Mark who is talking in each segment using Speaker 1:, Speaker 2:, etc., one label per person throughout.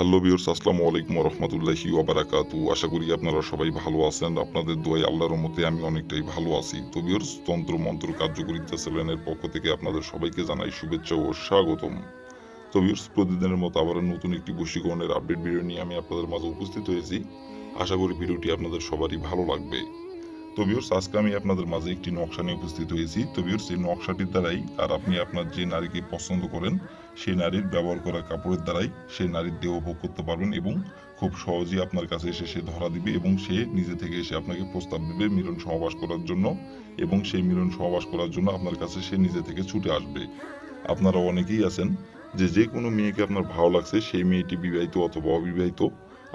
Speaker 1: Hello বিয়র্স আসসালামু আলাইকুম রহমতুল্লাহি ওবারাকাতু আশা করি আপনারা সবাই ভালো আছেন। আপনাদের দোয়াই আল্লাহর মতে আমি অনেকটাই ভালো আছি। তো বিয়র্স তন্ত্র মন্ত্র কার্যকরিতা চ্যানেলের পক্ষ থেকে আপনাদের সবাইকে জানাই শুভেচ্ছা ও স্বাগতম। তো বিয়র্স প্রতিদিনের মতো আবার নতুন একটি বশীকরণের আপডেট ভিডিও নিয়ে আমি আপনাদের মাঝে উপস্থিত হয়েছি। আশা করি ভিডিওটি আপনাদের সবারই ভালো লাগবে। তো বিয়র্স আজকে আমি আপনাদের মাঝে একটি নকশা নিয়ে উপস্থিত হয়েছি। তো বিয়র্স এই নকশাটির দ্বারাই আর আপনি আপনার যে নারীকে পছন্দ করেন, সেই নারীর ব্যবহার করা কাপড়ের দ্বারাই সেই নারীর দেহ ভোগ করতে পারবেন এবং খুব সহজেই আপনার কাছে এসে সে ধরা দিবে এবং সে নিজে থেকে এসে আপনাকে প্রস্তাব দিবে মিলন সহবাস করার জন্য এবং সেই মিলন সহবাস করার জন্য আপনার কাছে সে নিজে থেকে ছুটে আসবে। আপনারা অনেকেই আছেন যে যে কোনো মেয়েকে আপনার ভালো লাগছে, সেই মেয়েটি বিবাহিত অথবা অবিবাহিত,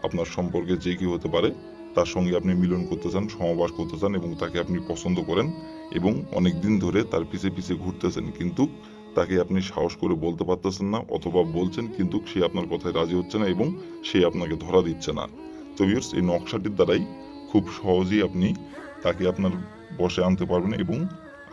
Speaker 1: আপনার সম্পর্কে যে কেউ হতে পারে তার সঙ্গে আপনি মিলন করতে চান সহবাস করতে চান এবং তাকে আপনি পছন্দ করেন এবং অনেক দিন ধরে তার পিছে পিছে ঘুরতেছেন, কিন্তু তাকে আপনি সাহস করে বলতে পারতেছেন না অথবা বলছেন, কিন্তু সে আপনার কথায় রাজি হচ্ছে না এবং সে আপনাকে ধরা দিচ্ছে না। তো ভিউয়ার্স এই নকশাটির দ্বারাই খুব সহজেই আপনি তাকে আপনার বসে আনতে পারবেন এবং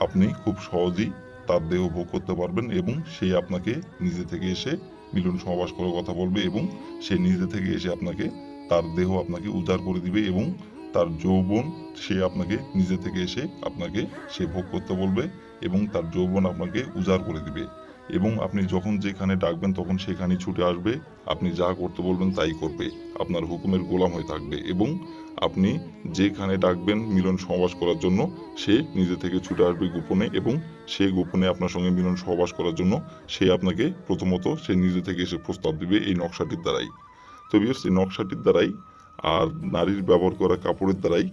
Speaker 1: আপনি খুব সহজেই তার দেহ ভোগ করতে পারবেন এবং সে আপনাকে নিজে থেকে এসে মিলন সহবাস করার কথা বলবে এবং সে নিজে থেকে এসে আপনাকে তার দেহ আপনাকে উজাড় করে দিবে এবং তার যৌবন সে আপনাকে নিজে থেকে এসে আপনাকে সে ভোগ করতে বলবে এবং তার যৌবন আপনাকে উজাড় করে দিবে। এবং আপনি যখন যেখানে ডাকবেন তখন সেখানেই ছুটে আসবে, আপনি যা করতে বলবেন তাই করবে। আপনার হুকুমের গোলাম হয়ে থাকবে এবং আপনি যেখানে ডাকবেন মিলন সহবাস করার জন্য সে নিজে থেকে ছুটে আসবে গোপনে এবং সে গোপনে আপনার সঙ্গে মিলন সহবাস করার জন্য সে আপনাকে প্রথমত সে নিজে থেকে এসে প্রস্তাব দিবে এই নকশাটির দ্বারাই। তো বিয়স এই নকশাটির দ্বারাই আর নারীর ব্যবহার করা কাপড়ের দ্বারাই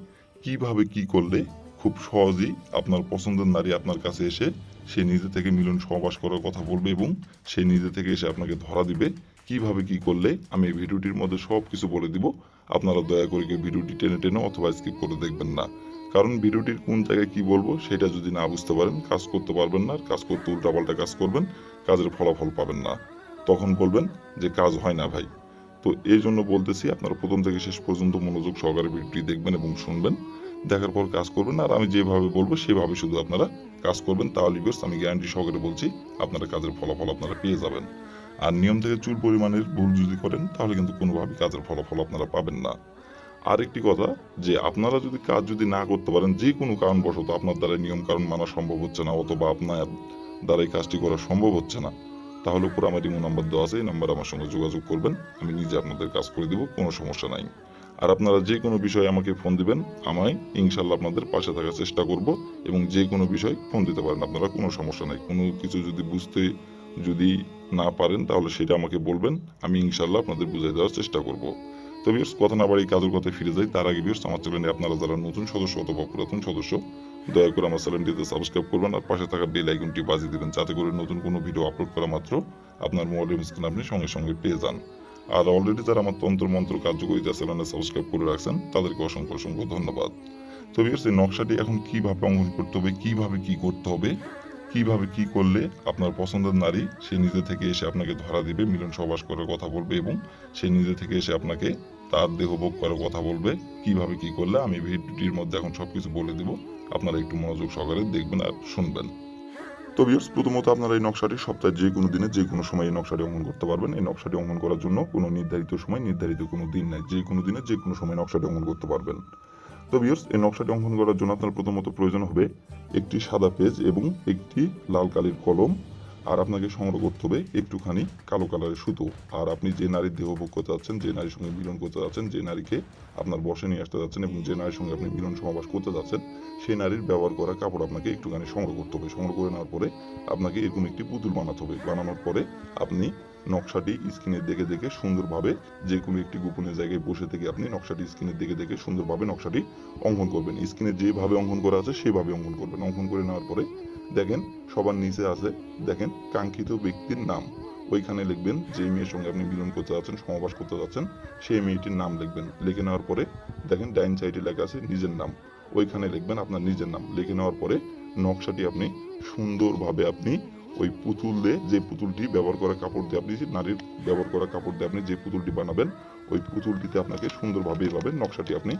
Speaker 1: কীভাবে কি করলে খুব সহজেই আপনার পছন্দের নারী আপনার কাছে এসে সে নিজে থেকে মিলন সহবাস করার কথা বলবে এবং সে নিজে থেকে এসে আপনাকে ধরা দিবে, কীভাবে কি করলে আমি এই ভিডিওটির মধ্যে সব কিছু বলে দিব। আপনারা দয়া করে ভিডিওটি টেনে টেনে অথবা স্কিপ করে দেখবেন না। কারণ ভিডিওটির কোন জায়গায় কি বলব সেটা যদি না বুঝতে পারেন, কাজ করতে পারবেন না আর কাজ করতে উল্টাপাল্টা কাজ করবেন, কাজের ফলাফল পাবেন না। তখন বলবেন যে কাজ হয় না ভাই। তো এই জন্য বলতেছি, আপনারা প্রথম থেকে শেষ পর্যন্ত মনোযোগ সহকারে ভিডিওটি দেখবেন এবং শুনবেন। দেখার পর কাজ করবেন। আর আমি যেভাবে বলব, সেভাবে শুধু আপনারা কাজ করবেন। তাহলে বিকজ আমি গ্যারান্টি সহকারে বলছি, আপনারা কাজের ফলাফল আপনারা পেয়ে যাবেন। আর নিয়ম থেকে চুল পরিমাণের ভুল যদি করেন, তাহলে কিন্তু কোনোভাবেই কাজের ফলাফল আপনারা পাবেন না। আরেকটি কথা, যে আপনারা যদি কাজ যদি না করতে পারেন, যে কোনো কারণবশত আপনার দ্বারা নিয়ম কারণ মানা সম্ভব হচ্ছে না, অথবা আপনার দ্বারা এই কাজটি করা সম্ভব হচ্ছে না। তাহলে উপর আমার ইমো নাম্বার দেওয়া আছে, এই নাম্বার আমার সঙ্গে যোগাযোগ করবেন, আমি নিজে আপনাদের কাজ করে দিব, কোনো সমস্যা নাই। আর আপনারা যে কোনো বিষয়ে আমাকে ফোন দিবেন, আমায় ইনশাল্লাহ আপনাদের পাশে থাকার চেষ্টা করব, এবং যে কোনো বিষয় ফোন দিতে পারেন আপনারা, কোনো সমস্যা নাই। কোনো কিছু যদি বুঝতে যদি না পারেন, তাহলে সেটা আমাকে বলবেন, আমি ইনশাল্লাহ আপনাদের বুঝিয়ে দেওয়ার চেষ্টা করব। তো বিয়র্স কথা না বাড়ি কাজের কথায় ফিরে যাই। তার আগে বিয়র্স আমার চ্যানেলে আপনারা যারা নতুন সদস্য অথবা পুরাতন সদস্য, দয়া করে আমার চ্যানেলটিতে সাবস্ক্রাইব করবেন আর পাশে থাকা বেল আইকনটি বাজিয়ে দেবেন, যাতে করে নতুন কোনো ভিডিও আপলোড করা মাত্র আপনার মোবাইলের স্ক্রিন আপনি সঙ্গে সঙ্গে পেয়ে যান। আর অলরেডি যারা আমার তন্ত্র মন্ত্র কার্যকরিতা চ্যানেলে সাবস্ক্রাইব করে রাখছেন, তাদেরকে অসংখ্য অসংখ্য ধন্যবাদ। তো বিয়র্স এই নকশাটি এখন কীভাবে অঙ্কন করতে হবে, কীভাবে কি করতে হবে কীভাবে কি করলে আপনার পছন্দের নারী, সে নিজে থেকে এসে আপনাকে ধরা দিবে, মিলন সহবাস করার কথা বলবে এবং সে নিজে থেকে এসে আপনাকে তার দেহ ভোগ করার কথা বলবে, কীভাবে কি করলে, আমি ভিডিওটির মধ্যে এখন সবকিছু বলে দিব। আপনারা একটু মনোযোগ সহকারে দেখবেন আর শুনবেন। তো ভিউয়ার্স প্রথমত আপনারা এই নকশাটি সপ্তাহে যে কোনো দিনে, যে কোনো সময় এই নকশাটি অঙ্কন করতে পারবেন। এই নকশাটি অঙ্কন করার জন্য কোনো নির্ধারিত সময়, নির্ধারিত কোনো দিন নাই। যে কোনো দিনে যে কোনো সময় নকশাটি অঙ্কন করতে পারবেন। তো ভিউয়ার্স এই নকশাটি অঙ্কন করার জন্য আপনার প্রথমত প্রয়োজন হবে একটি সাদা পেজ এবং একটি লাল কালির কলম, আর আপনাকে সংগ্রহ করতে হবে একটুখানি কালো কালারের সুতো। আর আপনি যে নারীর দেহ ভোগ করতে যাচ্ছেন, যে নারীর সঙ্গে মিলন করতে যাচ্ছেন, যে নারীকে আপনার বসে নিয়ে আসতে যাচ্ছেন এবং যে নারীর সঙ্গে আপনি মিলন সমাবাস করতে যাচ্ছেন, সেই নারীর ব্যবহার করা কাপড় আপনাকে একটুখানি সংগ্রহ করতে হবে। সংগ্রহ করে নেওয়ার পরে আপনাকে এরকম একটি পুতুল বানাতে হবে। বানানোর পরে আপনি নকশাটি স্ক্রিনে দেখে দেখে সুন্দরভাবে যে কোনো একটি গোপনীয় জায়গায় বসে থেকে আপনি নকশাটি স্ক্রিনে দেখে দেখে সুন্দরভাবে নকশাটি অঙ্কন করবেন। স্ক্রিনে যেভাবে অঙ্কন করা আছে সেভাবে অঙ্কন করবেন। অঙ্কন করে নেওয়ার পরে দেখেন সবার নিচে আছে, দেখেন কাঙ্ক্ষিত ব্যক্তির নাম। ওইখানে লিখবেন যে মেয়ের সঙ্গে আপনি মিলন করতে যাচ্ছেন সমাবাস করতে যাচ্ছেন সেই মেয়েটির নাম লিখবেন। লিখে নেওয়ার পরে দেখেন ডাইন সাইডে লেখা আছে নিজের নাম। ওইখানে লিখবেন আপনার নিজের নাম। লিখে নেওয়ার পরে নকশাটি আপনি সুন্দরভাবে আপনি ওই পুতুল দিয়ে যে পুতুলটি ব্যবহার করা কাপড় দিয়ে আপনি, নারীর ব্যবহার করা কাপড় দিয়ে আপনি যে পুতুলটি বানাবেন, ওই পুতুলটিতে আপনাকে সুন্দরভাবে এভাবে নকশাটি আপনি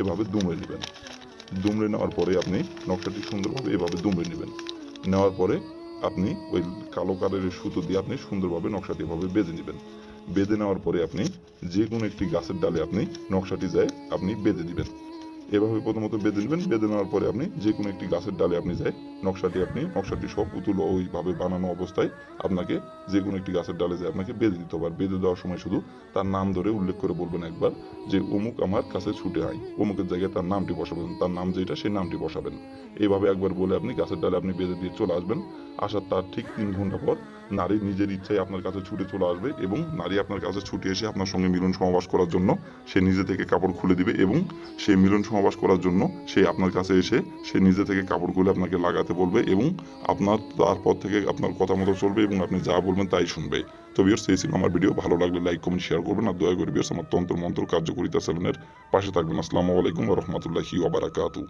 Speaker 1: এভাবে দুমড়ে নেবেন। দুমড়ে নেওয়ার পরে আপনি নকশাটি সুন্দরভাবে এভাবে দুমড়ে নেবেন। নেওয়ার পরে আপনি ওই কালো কালারের সুতো দিয়ে আপনি সুন্দরভাবে নকশাটি এভাবে বেঁধে নেবেন। বেঁধে নেওয়ার পরে আপনি যে কোনো একটি গাছের ডালে আপনি নকশাটি যায় আপনি বেঁধে দিবেন এভাবে প্রথমত বেঁধে নেবেন বেঁধে নেওয়ার পরে আপনি যে কোনো একটি গাছের ডালে আপনি যায় নকশাটি আপনি, নকশাটি সব পুতুল ওইভাবে বানানো অবস্থায় আপনাকে যে কোনো একটি গাছের ডালে যায় আপনাকে বেঁধে দিতে হবে। বেঁধে দেওয়ার সময় শুধু তার নাম ধরে উল্লেখ করে বলবেন একবার যে, অমুক আমার কাছে ছুটে আয়। অমুকের জায়গায় তার নামটি বসাবেন, তার নাম যেটা সেই নামটি বসাবেন। এইভাবে একবার বলে আপনি গাছের ডালে আপনি বেঁধে দিয়ে চলে আসবেন। আসার তার ঠিক তিন ঘণ্টা পর নারী নিজের ইচ্ছায় আপনার কাছে ছুটে চলে আসবে এবং নারী আপনার কাছে ছুটে এসে আপনার সঙ্গে মিলন সমাবাস করার জন্য সে নিজে থেকে কাপড় খুলে দিবে এবং সে মিলন সমাবাস করার জন্য সে আপনার কাছে এসে সে নিজে থেকে কাপড় খুলে আপনাকে লাগাতে বলবে এবং আপনার তারপর থেকে আপনার কথা মতো চলবে এবং আপনি যা বলবেন তাই শুনবে। তো বিয়ার্স এই ছিল আমার ভিডিও ভালো লাগলে লাইক কমেন্ট শেয়ার করবেন আর দয়া করে বিয়ার্স আমার তন্ত্র মন্ত্র কার্যকরিতা সেলুনের পাশে থাকবেন। আসসালামু আলাইকুম রহমতুল্লাহি ওবারাকাতু